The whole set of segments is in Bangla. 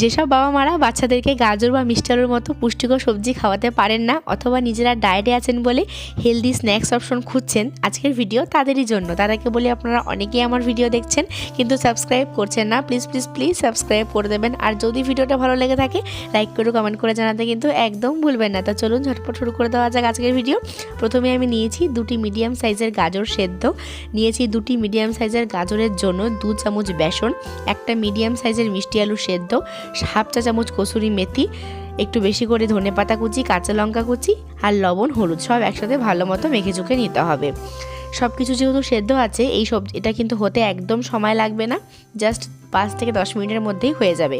যেসব বাবা মারা বাচ্চাদেরকে গাজর বা মিষ্টি আলুর মতো পুষ্টিকর সবজি খাওয়াতে পারেন না অথবা নিজেরা ডায়েটে আছেন বলে হেলদি স্ন্যাক্স অপশন খুঁজছেন, আজকের ভিডিও তাদেরই জন্য। তাদেরকে বলি আপনারা অনেকেই আমার ভিডিও দেখছেন কিন্তু সাবস্ক্রাইব করছেন না। প্লিজ প্লিজ প্লিজ সাবস্ক্রাইব করে দেবেন। আর যদি ভিডিওটা ভালো লেগে থাকে, লাইক করে, কমেন্ট করে জানাতে কিন্তু একদম ভুলবেন না। তো চলুন ঝটপট শুরু করে দেওয়া যাক আজকের ভিডিও। প্রথমে আমি নিয়েছি দুটি মিডিয়াম সাইজের গাজর সেদ্ধ। নিয়েছি দুটি মিডিয়াম সাইজের গাজরের জন্য দু চামচ বেসন, একটা মিডিয়াম সাইজের মিষ্টি আলু সেদ্ধ হাফ চা চামচ কসুরি মেথি, একটু বেশি করে ধনে পাতা কুচি, কাঁচা লঙ্কা কুচি আর লবণ, হলুদ সব একসাথে ভালো মতো মেখে চুখে নিতে হবে। সব কিছু যেহেতু সেদ্ধ আছে, এই সবজি এটা কিন্তু হতে একদম সময় লাগবে না, জাস্ট পাঁচ থেকে দশ মিনিটের মধ্যেই হয়ে যাবে।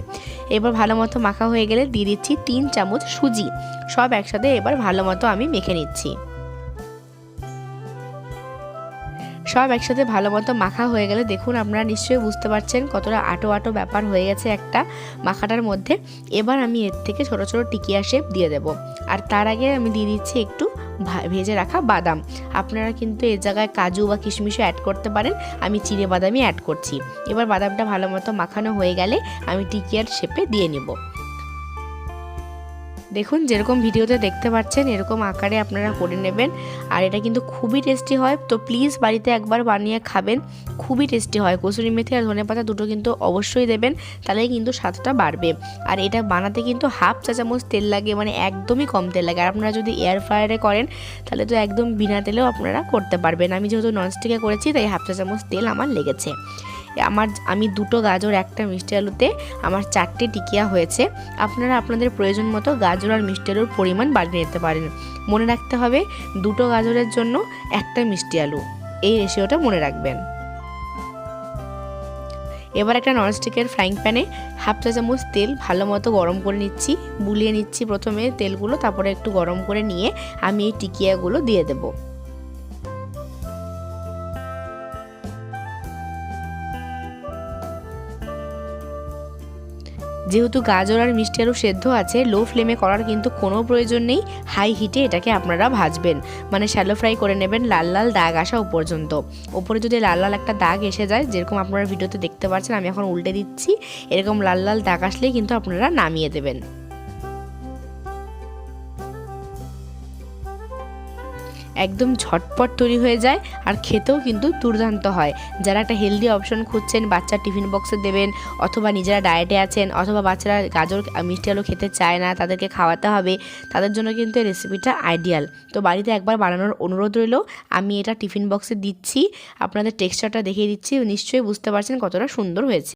এবার ভালো মতো মাখা হয়ে গেলে দিয়ে দিচ্ছি তিন চামচ সুজি, সব একসাথে এবার ভালো মতো আমি মেখে নিচ্ছি। সব একসাথে ভালো মতো মাখা হয়ে গেলে দেখুন আপনারা নিশ্চয়ই বুঝতে পারছেন কতটা আটো আটো ব্যাপার হয়ে গেছে একটা মাখাটার মধ্যে। এবার আমি এর থেকে ছোট ছোট টিকিয়া শেপ দিয়ে দেব। আর তার আগে আমি দিয়ে দিচ্ছি একটু ভেজে রাখা বাদাম। আপনারা কিন্তু এর জায়গায় কাজু বা কিশমিশও অ্যাড করতে পারেন। আমি চিড়ে বাদামই অ্যাড করছি। এবার বাদামটা ভালো মতো মাখানো হয়ে গেলে আমি টিকিয়ার শেপে দিয়ে নেব। দেখুন, যেরকম ভিডিওতে দেখতে পাচ্ছেন, এরকম আকারে আপনারা করে নেবেন। আর এটা কিন্তু খুবই টেস্টি হয়। তো প্লিজ বাড়িতে একবার বানিয়ে খাবেন। খুবই টেস্টি হয়। কসুরি মেথি আর ধনে পাতা দুটো কিন্তু অবশ্যই দেবেন। তাহলেই কিন্তু স্বাদটা বাড়বে। আর এটা বানাতে কিন্তু হাফ চা চামচ তেল লাগে মানে একদমই কম তেল লাগে। আর আপনারা যদি এয়ার ফ্রায়ারে করেন, তাহলে তো একদম বিনা তেলেও আপনারা করতে পারবেন। আমি যেহেতু ননস্টিকে করেছি, তাই হাফ চা চামচ তেল আমার লেগেছে। আমার আমি দুটো গাজর, একটা মিষ্টি আলুতে আমার চারটে টিকিয়া হয়েছে। আপনারা আপনাদের প্রয়োজন মতো গাজর আর মিষ্টি আলুর পরিমাণ বাড়িয়ে নিতে পারেন। মনে রাখতে হবে, দুটো গাজরের জন্য একটা মিষ্টি আলু। এই রেশিওটা মনে রাখবেন। এবার একটা ননস্টিকের ফ্রাইং প্যানে হাফ চা চামচ তেল ভালো মতো গরম করে নিচ্ছি, বুলিয়ে নিচ্ছি প্রথমে তেলগুলো, তারপরে একটু গরম করে নিয়ে আমি এই টিকিয়াগুলো দিয়ে দেবো। যেহেতু গাজর আর মিষ্টি আলু সেদ্ধ আছে লো ফ্লেমে করার কিন্তু কোনো প্রয়োজন নেই। হাই হিটে এটাকে আপনারা ভাজবেন। মানে শ্যালো ফ্রাই করে নেবেন লাল লাল দাগ আসা পর্যন্ত। ওপরে যদি লাল লাল একটা দাগ এসে যায়, যেরকম আপনারা ভিডিওতে দেখতে পাচ্ছেন, আমি এখন উল্টে দিচ্ছি। এরকম লাল লাল দাগ আসলেই কিন্তু আপনারা নামিয়ে দেবেন। একদম ঝটপট তৈরি হয়ে যায় আর খেতেও কিন্তু দুর্দান্ত হয়। যারা একটা হেলদি অপশন খুঁজছেন বাচ্চার টিফিন বক্সে দেবেন অথবা নিজেরা ডায়েটে আছেন অথবা বাচ্চারা গাজর, মিষ্টি আলু খেতে চায় না, তাদেরকে খাওয়াতে হবে, তাদের জন্য কিন্তু এই রেসিপিটা আইডিয়াল তো বাড়িতে একবার বানানোর অনুরোধ রইল, আমি এটা টিফিন বক্সে দিচ্ছি, আপনাদের টেক্সচারটা দেখিয়ে দিচ্ছি, নিশ্চয়ই বুঝতে পারছেন কতটা সুন্দর হয়েছে।